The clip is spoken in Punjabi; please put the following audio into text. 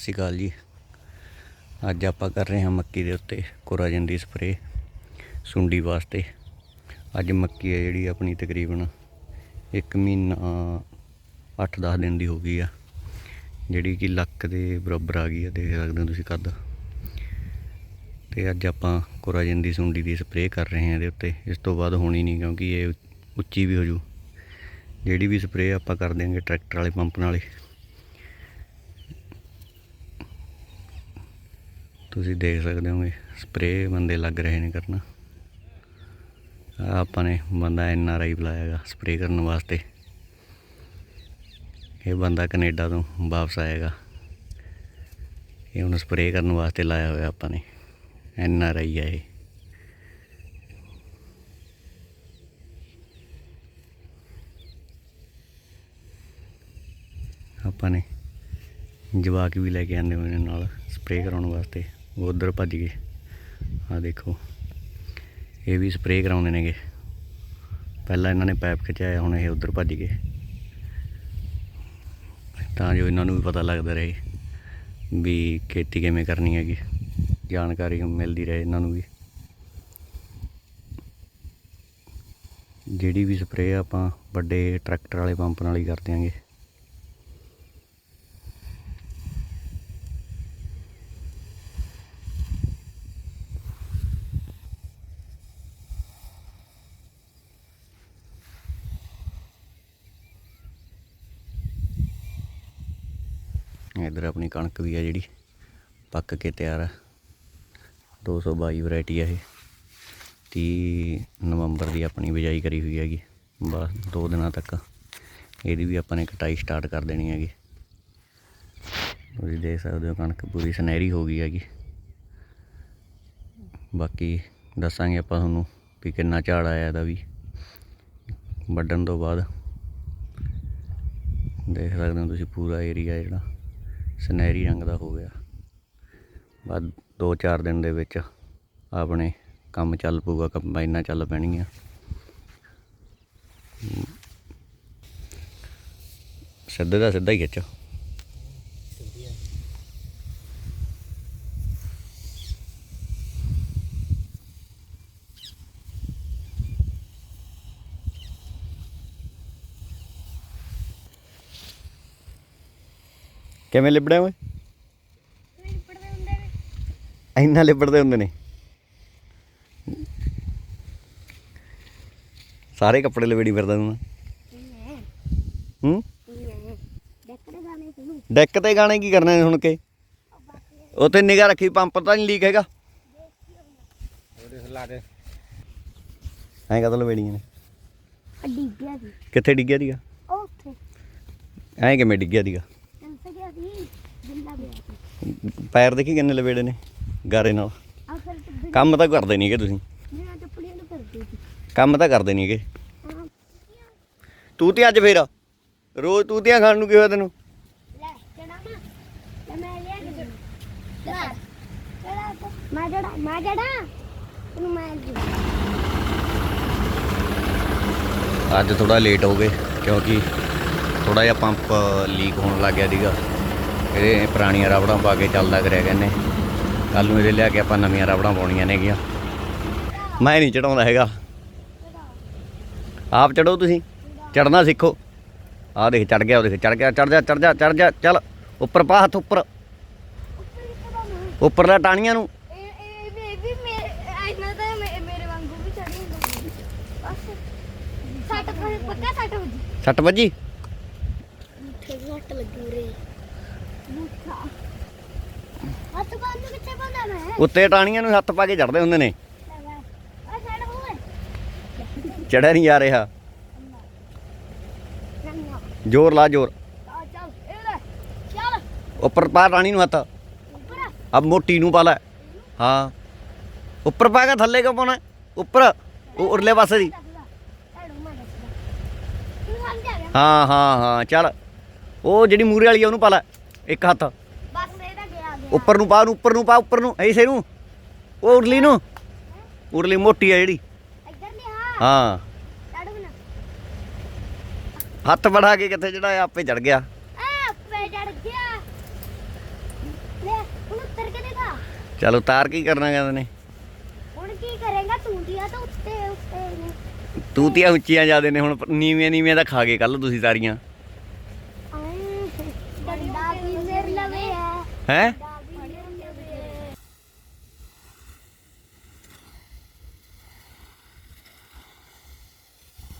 ਸ਼੍ਰੀ ਅਕਾਲ ਜੀ। ਅੱਜ ਆਪਾਂ ਕਰ ਰਹੇ ਹਾਂ ਮੱਕੀ ਦੇ ਉੱਤੇ ਕੋਰਾਜਨ ਦੀ ਸਪਰੇ ਸੁੰਡੀ ਵਾਸਤੇ। ਅੱਜ ਮੱਕੀ ਹੈ ਜਿਹੜੀ ਆਪਣੀ ਤਕਰੀਬਨ 1 ਮਹੀਨਾ 8-10 ਦਿਨ ਦੀ ਹੋ ਗਈ ਆ। ਜਿਹੜੀ ਕਿ ਲੱਕ ਦੇ ਬਰਾਬਰ ਆ ਗਈ ਆ, ਦੇਖ ਸਕਦੇ ਹੋ ਤੁਸੀਂ ਕੱਦ। ਤੇ ਅੱਜ ਆਪਾਂ ਕੋਰਾਜਨ ਦੀ ਸੁੰਡੀ ਦੀ ਸਪਰੇ ਕਰ ਰਹੇ ਹਾਂ ਇਹਦੇ ਉੱਤੇ। ਇਸ ਤੋਂ ਬਾਅਦ ਹੋਣੀ ਨਹੀਂ ਕਿਉਂਕਿ ਇਹ ਉੱਚੀ ਵੀ ਹੋ ਜੂ। ਜਿਹੜੀ ਵੀ ਸਪਰੇ ਆਪਾਂ ਕਰ ਦਿਆਂਗੇ ਟਰੈਕਟਰ ਵਾਲੇ ਪੰਪ ਨਾਲੇ। ਤੁਸੀਂ ਦੇਖ ਸਕਦੇ ਹੋਗੇ ਸਪਰੇ ਬੰਦੇ ਲੱਗ ਰਹੇ ਨੇ ਕਰਨਾ। ਆਪਾਂ ਨੇ ਬੰਦਾ ਐਨ ਆਰ ਆਈ ਬੁਲਾਇਆਗਾ ਸਪਰੇ ਕਰਨ ਵਾਸਤੇ। ਇਹ ਬੰਦਾ ਕੈਨੇਡਾ ਤੋਂ ਵਾਪਸ ਆਏਗਾ ਇਹ ਹੁਣ ਸਪਰੇ ਕਰਨ ਵਾਸਤੇ ਲਾਇਆ ਹੋਇਆ ਆਪਾਂ ਨੇ ਐਨ ਆਰ ਆਈ ਆ ਇਹ। ਆਪਾਂ ਨੇ ਜਵਾਕ ਵੀ ਲੈ ਕੇ ਆਂਦੇ ਹੋਏ ਨਾਲ ਸਪਰੇਅ ਕਰਾਉਣ ਵਾਸਤੇ। ਉਹ ਉਧਰ ਭੱਜ ਗਏ। ਆ ਦੇਖੋ। ਇਹ ਵੀ ਸਪਰੇਅ ਕਰਾਉਣੇ ਨੇਗੇ। ਪਹਿਲਾਂ ਇਹਨਾਂ ਨੇ ਪਾਈਪ ਖਿਚਾਇਆ ਹੁਣ ਇਹ ਉਧਰ ਭੱਜ ਗਏ। ਤਾਂ ਜੋ ਇਹਨਾਂ ਨੂੰ ਵੀ ਪਤਾ ਲੱਗਦਾ ਰਹੇ ਵੀ ਖੇਤੀ ਕਿਵੇਂ ਕਰਨੀ ਹੈਗੀ। ਜਾਣਕਾਰੀ ਮਿਲਦੀ ਰਹੇ ਇਹਨਾਂ ਨੂੰ ਵੀ। ਜਿਹੜੀ ਵੀ ਸਪਰੇਅ ਆਪਾਂ ਵੱਡੇ ਟਰੈਕਟਰ ਵਾਲੇ ਪੰਪ ਨਾਲ ਹੀ ਕਰ ਦਿਆਂਗੇ ਇਧਰ ਆਪਣੀ ਕਣਕ ਵੀ ਆ ਜਿਹੜੀ, ਪੱਕ ਕੇ ਤਿਆਰ ਆ। 222 ਵੈਰਾਈਟੀ ਆ ਇਹ। 30 ਨਵੰਬਰ ਦੀ ਆਪਣੀ ਬਿਜਾਈ ਕਰੀ ਹੋਈ ਹੈਗੀ, ਬਸ ਦੋ ਦਿਨਾਂ ਤੱਕ। ਇਹਦੀ ਵੀ ਆਪਾਂ ਨੇ ਕਟਾਈ ਸਟਾਰਟ ਕਰ ਦੇਣੀ ਹੈਗੀ। ਤੁਸੀਂ ਦੇਖ ਸਕਦੇ ਹੋ ਕਣਕ ਪੂਰੀ ਸੁਨਹਿਰੀ ਹੋ ਗਈ ਹੈਗੀ। ਬਾਕੀ ਦੱਸਾਂਗੇ ਆਪਾਂ ਤੁਹਾਨੂੰ ਵੀ ਕਿੰਨਾ ਝਾੜ ਆਇਆ ਇਹਦਾ ਵੀ। ਵੱਢਣ ਤੋਂ ਬਾਅਦ। ਦੇਖ ਸਕਦੇ ਹੋ ਤੁਸੀਂ ਪੂਰਾ ਏਰੀਆ ਜਿਹੜਾ। ਸੁਨਹਿਰੀ ਰੰਗ ਦਾ ਹੋ ਗਿਆ। ਬਾਅਦ 2-4 ਦਿਨ ਦੇ ਵਿੱਚ ਆਪਣੇ ਕੰਮ ਚੱਲ ਪਊਗਾ ਕੰਬਾਈਨਾਂ ਚੱਲ ਪੈਣਗੀਆਂ। ਸਿੱਧੇ ਦਾ ਸਿੱਧਾ ਹੀ ਖਿੱਚ। ਕਿਵੇਂ ਲਿਬੜੇ ਓਏ? ਇੰਨਾ ਲਿਬੜਦੇ ਹੁੰਦੇ ਨੇ। ਸਾਰੇ ਕੱਪੜੇ ਲਵੇੜੀ ਫਿਰਦਾ ਤੂੰ ਹੂੰ? ਡੈਕ ਤੇ ਗਾਣੇ ਕੀ ਕਰਨੇ ਨੇ ਸੁਣ ਕੇ? ਉੱਥੇ ਨਿਗਾ ਰੱਖੀ ਪੰਪ ਤਾਂ ਨਹੀਂ ਲੀਕ ਹੈਗਾ। ਐਂ ਕਦੋਂ ਲਵੇੜੀਆਂ ਨੇ? ਡਿੱਗਿਆ ਸੀ। ਕਿੱਥੇ ਡਿੱਗਿਆ ਦੀਗਾ ਉੱਥੇ। ਐਂ ਕਿਵੇਂ ਡਿੱਗਿਆ ਦੀਗਾ ਟੰਸ ਗਿਆ ਸੀ ਜਿੰਦਾ ਗਿਆ ਸੀ ਪੈਰ ਦੇਖੀ ਕਿੰਨੇ ਲਵੇੜੇ ਨੇ? ਗਾਰੇ ਨਾਲ। ਕੰਮ ਤਾਂ ਕਰਦੇ ਨਹੀਂਗੇ ਤੁਸੀਂ। ਕੰਮ ਤਾਂ ਕਰਦੇ ਨਹੀਂਗੇ ਹਾਂ ਤੂੰ ਤੇ ਅੱਜ ਫੇਰ। ਰੋਜ਼ ਤੂੰ ਤੇ ਖਾਣ ਨੂੰ ਕੀ ਹੋਇਆ ਤੈਨੂੰ? ਮੈਂ ਜੜਾ ਮੈਂ ਜੜਾ ਤੈਨੂੰ ਮੈਂ ਅੱਜ ਥੋੜਾ ਲੇਟ ਹੋ ਗਏ, ਕਿਉਂਕਿ ਥੋੜਾ ਜਿਹਾ ਪੰਪ ਲੀਕ ਹੋਣ ਲੱਗ ਗਿਆ ਸੀਗਾ। ਇਹਦੇ ਪੁਰਾਣੀਆਂ ਰਬੜਾਂ ਪਾ ਕੇ ਚੱਲਦਾ ਕਰਿਆ ਕਹਿੰਨੇ ਕੱਲ ਨੂੰ ਇਹਦੇ ਲਿਆ ਕੇ ਆਪਾਂ ਨਵੀਆਂ ਰਬੜਾਂ ਪਾਉਣੀਆਂ ਨੇਗੀਆਂ। ਮੈਂ ਨਹੀਂ ਚੜਾਉਂਦਾ ਹੈਗਾ। ਆਪ ਚੜੋ ਤੁਸੀਂ। ਚੜਨਾ ਸਿੱਖੋ। ਆਹ ਦੇਖ ਚੜ ਗਿਆ ਉਹ ਦੇਖ ਚੜ ਗਿਆ ਚੜ ਜਾ ਚੜ ਜਾ ਚੜ ਜਾ ਚੱਲ। ਉੱਪਰ ਪਾ ਹੱਥ ਉੱਪਰ। ਉੱਪਰ ਉੱਪਰਲਾ ਟਾਣੀਆਂ ਨੂੰ। ਇਹ ਇਹ ਵੀ- ਇਹ ਵੀ ਮੇਰੇ ਇਹਨਾਂ ਤਾਂ ਮੇ- ਮੇਰੇ ਵਾਂਗੂ ਵੀ ਚੜੀ ਹੁੰਦੀ ਬਸ। ਸੱਟ ਵਜੀ। ਸੱਟ ਵੱਜੀ? ਸੱਟ ਲੱਗੀ ਰੇ ਹੱਥ ਬੰਨ ਕਿੱਥੇ ਬੰਦਾ ਮੈਂ ਉੱਤੇ ਟਾਣੀਆਂ ਨੂੰ ਹੱਥ ਪਾ ਕੇ ਚੜਦੇ ਹੁੰਦੇ ਨੇ। ਆ ਸਾਈਡ ਹੋਏ ਚੜਿਆ ਨਹੀਂ ਜਾ ਰਿਹਾ। ਜ਼ੋਰ ਲਾ, ਜ਼ੋਰ। ਉੱਪਰ ਪਾ ਟਾਣੀ ਨੂੰ ਹੱਥ। ਉੱਪਰ ਅਬ ਮੋਟੀ ਨੂੰ ਪਾ ਲੈ। ਹਾਂ। ਉੱਪਰ ਪਾ ਕੇ ਥੱਲੇ ਕਿਉਂ ਪਾਉਣਾ? ਉੱਪਰ। ਉਹ ਉਰਲੇ ਪਾਸੇ ਦੀ। ਹਾਂ ਹਾਂ ਹਾਂ। ਚੱਲ। ਉਹ ਜਿਹੜੀ ਮੂਰੇ ਵਾਲੀ ਆ, ਉਹਨੂੰ ਪਾ ਲੈ। ਇੱਕ ਹੱਥ। ਬਸ ਇਹਦਾ ਗਿਆ ਗਿਆ। ਉੱਪਰ ਨੂੰ ਪਾ ਉਹਨੂੰ ਉੱਪਰ ਨੂੰ ਪਾ ਉੱਪਰ ਨੂੰ। ਐਸੇ ਨੂੰ ਉਹ ਉਰਲੀ ਨੂੰ। ਉਰਲੀ ਮੋਟੀ ਆ ਜਿਹੜੀ। ਇੱਧਰ ਨਹੀਂ ਹਾਂ। ਹੱਥ ਬੜਾ ਕੇ ਕਿੱਥੇ ਚੜਾਇਆ ਆਪੇ ਚੜ ਗਿਆ। ਆ ਪੇ ਚੜ ਗਿਆ। ਚਲ ਉਤਾਰ ਕੀ ਕਰਨਾ ਕਹਿੰਦੇ ਨੇ ਹੁਣ ਕੀ ਕਰੇਗਾ? ਤੂੰ ਦੀਆ ਤਾਂ ਉੱਤੇ ਉੱਤੇ ਨੇ। ਤੂਤੀਆਂ ਉੱਚੀਆਂ ਜਾਂਦੇ ਨੇ। ਹੁਣ ਨੀਵੀਆਂ ਨੀਵੀਆਂ ਤਾਂ ਖਾ ਗਏ ਕੱਲ ਤੁਸੀਂ ਸਾਰੀਆਂ। हैं